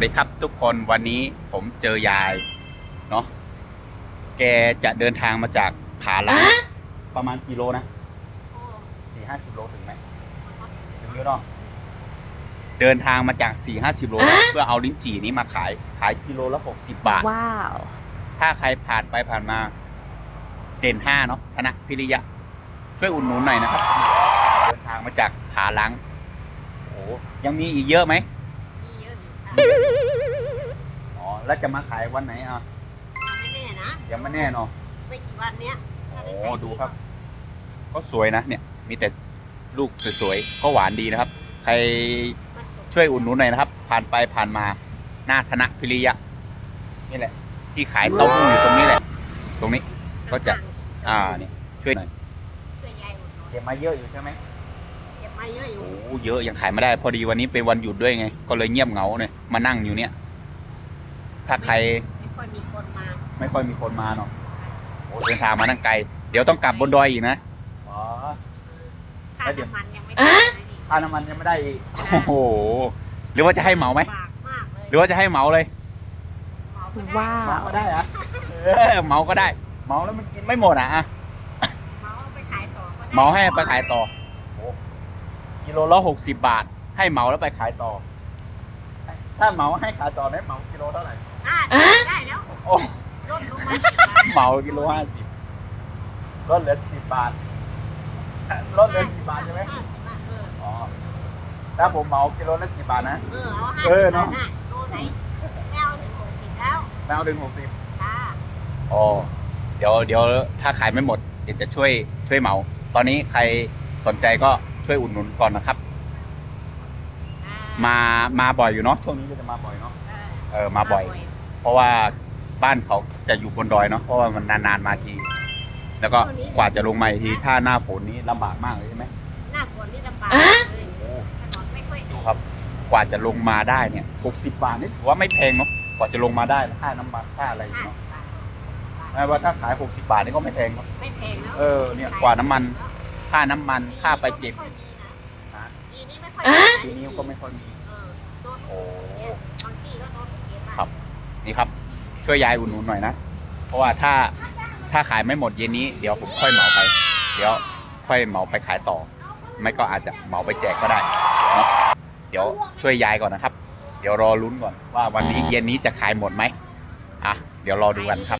วัสดีครับทุกคนวันนี้ผมเจอยายเนาะแกจะเดินทางมาจากผาลังประมาณกิโลนะสี่ห้าสิบโลถึงไหมถึงเยอะเนาะเดินทางมาจากสี่ห้าสิบโลนะเพื่อเอาลิ้นจี่นี้มาขายขายกิโลละหกสิบบาทว้าวถ้าใครผ่านไปผ่านมา เด่นห้าเนาะธนพิริยะ ช่วยอุดหนุนหน่อยนะครับ เดินทางมาจากผาลังโอ้ยังมีอีกเยอะไหมมีเยอะอยู่ค่ะ อ๋อ แล้วจะมาขายวันไหนอะไม่แน่นะยังไม่แน่เนาะไม่กี่วันเนี้ยถ้าไโอ้ดูครับ ก็สวยนะเนี่ย มีแต่ลูกสวยๆก็หวานดีนะครับ ใครมันสดช่วยอุดหนุนหน่อยนะครับ ผ่านไปผ่านมาหน้าธนพิริยะนี่แหละ ที่ขายเต้าหู้อยู่ตรงนี้แหละ ตรงนี้ก็จะอ่าเนี่ยช่วยหน่อยช่วยยายหมดเก็บมาเยอะอยู่ใช่ไหมเก็บมาเยอะอยู่โอ้เยอะยังขายไม่ได้ พอดีวันนี้เป็นวันหยุดด้วยไง ก็เลยเงียบเหงาเนี่ยมานั่งอยู่เนี่ย ถ้าใครไม่ค่อยมีคนมาไม่ค่อยมีคนมาเนาะโอ้เดินทางมานั่งไกล เดี๋ยวต้องกลับบนดอยอีกนะอ๋อ ค่าแล้วเดี๋ยว น้ำมันยังไม่ได้เลยนี่ค่าน้ำมันยังไม่ได้อีกโอ้โหหรือว่าจะให้เหมาไหมบากมากเลยหรือว่าจะให้เหมาเลยเหมาก็ได้ว้า เหมาวก็ได้เหรอะเออเหมาก็ได้เหมาแล้วมันกินไม่หมดอะอะเหมาเอาไปขายต่อก็ได้เหมาให้ไปขายต่อโอ้กิโลละหกสิบบาท ให้เหมาแล้วไปขายต่อ ถ้าเหมาให้ขายต่อได้เหมากิโลเท่าไหร่ อ่าได้แล้วโอ้ลดลงมาสิบบาทเหมากิโลห้าสิบลดเหลือสิบบาทลดเหลือสิบบาทใช่ไหมห้าสิบบาทเอออ๋อถ้าผมเหมากิโลละสิบบาทนะ เออเอาห้าเอสิอบบาเนาะทน่ะโลไหนไม่เอาถึงหกสิบแล้วแล้วเอาถึงหกสิบค่ะอ๋อเดี๋ยวเดี๋ยวถ้าขายไม่หมดเดี๋ยวจะช่วยช่วยเหมา ตอนนี้ใครสนใจก็ช่วยอุดหนุนก่อนนะครับอ่มามาบ่อยอยู่เนาะช่วงนี้ก็จะมาบ่อยเนาะ เออเออมาบ่อย เพราะว่าบ้านเขาจะอยู่บนดอยเนาะเพราะว่ามันนานๆมาที แล้วก็กว่าจะลงมาอีกทีถ้าหน้าฝนนี้ลำบากมากเลยใช่ไหมหน้าฝนนี่ลำบากเลยถนนไม่ค่อยดีครับ กว่าจะลงมาได้เนี่ย60บาทนี่ถือว่าไม่แพงเนาะกว่าจะลงมาได้ค่าน้ำมันค่าอะไรห้าเนาะสิบบาทแม้ว่าถ้าขาย60บาทนี่ก็ไม่แพงครับไม่แพงแล้วเออเนี่ยกว่าน้ำมันค่าน้ำมันค่าไปเก็บม่ค่อยมีนะฮะปีนี้ไม่ค่อยมีนะทีนี้ก็ไม่ค่อยมีเออโดนโอ้ นี่ครับ ช่วยยายอุดหนุนหน่อยนะ เพราะว่าถ้าถ้าขายไม่หมดเย็นนี้เดี๋ยวผมค่อยเหมาไป เดี๋ยวค่อยเหมาไปขายต่อ ไม่ก็อาจจะเหมาไปแจกก็ได้เนาะเดี๋ยวช่วยยายก่อนนะครับ เดี๋ยวรอลุ้นก่อนว่าวันนี้เย็นนี้จะขายหมดไหมอะเดี๋ยวรอดูกันครับ